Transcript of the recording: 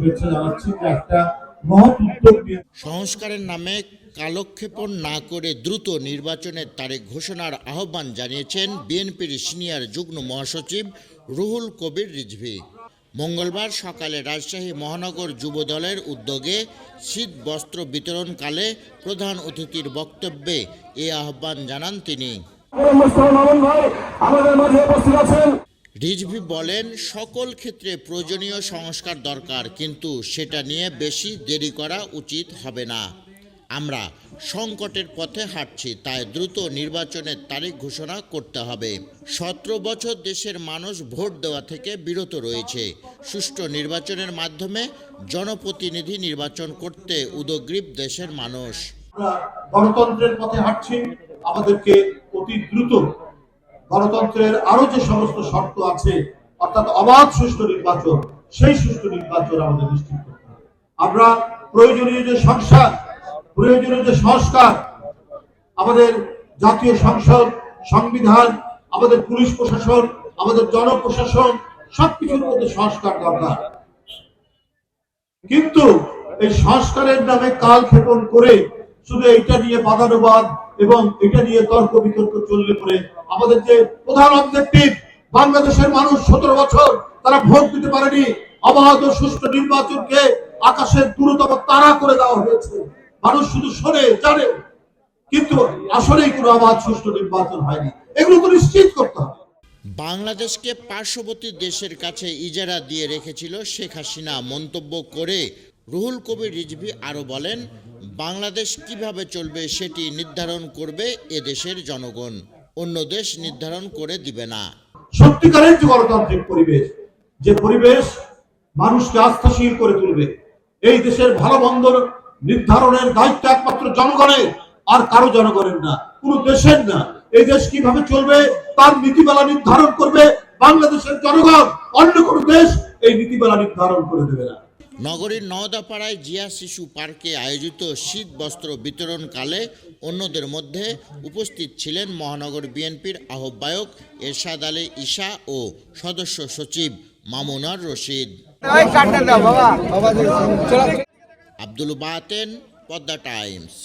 শুভেচ্ছা জানাচ্ছি যে একটা মহৎ উদ্যোগ নিয়ে সংস্কারের নামে কালক্ষেপণ না করে দ্রুত নির্বাচনের তারিখ ঘোষণার আহ্বান জানিয়েছেন বিএনপির সিনিয়র যুগ্ম মহাসচিব রুহুল কবির রিজভি। মঙ্গলবার সকালে রাজশাহী মহানগর যুব দলের উদ্যোগে শীত বস্ত্র বিতরণকালে প্রধান অতিথির বক্তব্যে এ আহ্বান জানান তিনি। আমাদের মাঝে উপস্থিত আছেন রিজভি বলেন, সকল ক্ষেত্রে প্রয়োজনীয় সংস্কার দরকার, কিন্তু সেটা নিয়ে বেশি দেরি করা উচিত হবে না। আমরা সংকটের পথে হাঁটছি, তাই দ্রুত নির্বাচনের তারিখ ঘোষণা করতে হবে। সতেরো বছর দেশের মানুষ ভোট দেওয়া থেকে বিরত রয়েছে। সুষ্ঠু নির্বাচনের মাধ্যমে জনপ্রতিনিধি নির্বাচন করতে উদগ্রীব দেশের মানুষ। গণতন্ত্রের পথে হাঁটছি, আমাদেরকে অতি দ্রুত গণতন্ত্রের আরও যে সমস্ত শর্ত আছে, অর্থাৎ অবাধ সুষ্ঠু নির্বাচন, সেই সুষ্ঠু নির্বাচন আমাদের নিশ্চিত করতে হবে। আমরা প্রয়োজনীয় যে সংস্কার প্রয়োজনীয় যে সংস্কার, আমাদের জাতীয় সংসদ, সংবিধান, আমাদের পুলিশ প্রশাসন, আমাদের জনপ্রশাসন, সবকিছুর মধ্যে সংস্কার দরকার। কিন্তু এই সংস্কারের নামে কাল ক্ষেপণ করে শুধু এটা নিয়ে বাদানুবাদ এবং এটা নিয়ে তর্ক বিতর্ক চললে পরে আমাদের যে প্রধান অবজেক্টিভ বাংলাদেশের মানুষ সতেরো বছর তারা ভোট দিতে পারেনি। অবাধ সুষ্ঠু নির্বাচনকে আকাশের দূরতম তারা করে দেওয়া হয়েছে। মানুষ শুধু শোনে, জানে। কিন্তু আসলেই কোনো অবাধ, সুষ্ঠু নির্বাচন হয়নি। এগুলো তো নিশ্চিত করতে হবে। বাংলাদেশকে পার্শ্ববর্তী দেশের কাছে ইজারা দিয়ে রেখেছিল শেখ হাসিনা। মন্তব্য করে রুহুল কবির রিজভি আরও বলেন, বাংলাদেশ কীভাবে চলবে সেটি নির্ধারণ করবে এ দেশের জনগণ। অন্য দেশ নির্ধারণ করে দিবে না। সত্যিকারের যে গণতান্ত্রিক পরিবেশ, যে পরিবেশ মানুষকে আস্থাশীল করে তুলবে, এই দেশের ভালো মন্দ নির্ধারণের দায়িত্ব একমাত্র জনগণের, আর কারও জনগণের না, কোন দেশের না। এই দেশ কীভাবে চলবে, তার নীতিমালা নির্ধারণ করবে বাংলাদেশের জনগণ। অন্য কোনো দেশ এই নীতিমালা নির্ধারণ করে দেবে না। নগরীর নওদাপাড়ায় জিয়া শিশু পার্কে আয়োজিত শীত বস্ত্র বিতরণকালে অন্যদের মধ্যে উপস্থিত ছিলেন মহানগর বিএনপির আহ্বায়ক এরশাদ আলী ঈশা ও সদস্য সচিব মামুনার রশিদ। আব্দুল বাতেন পদ্মা টাইমস।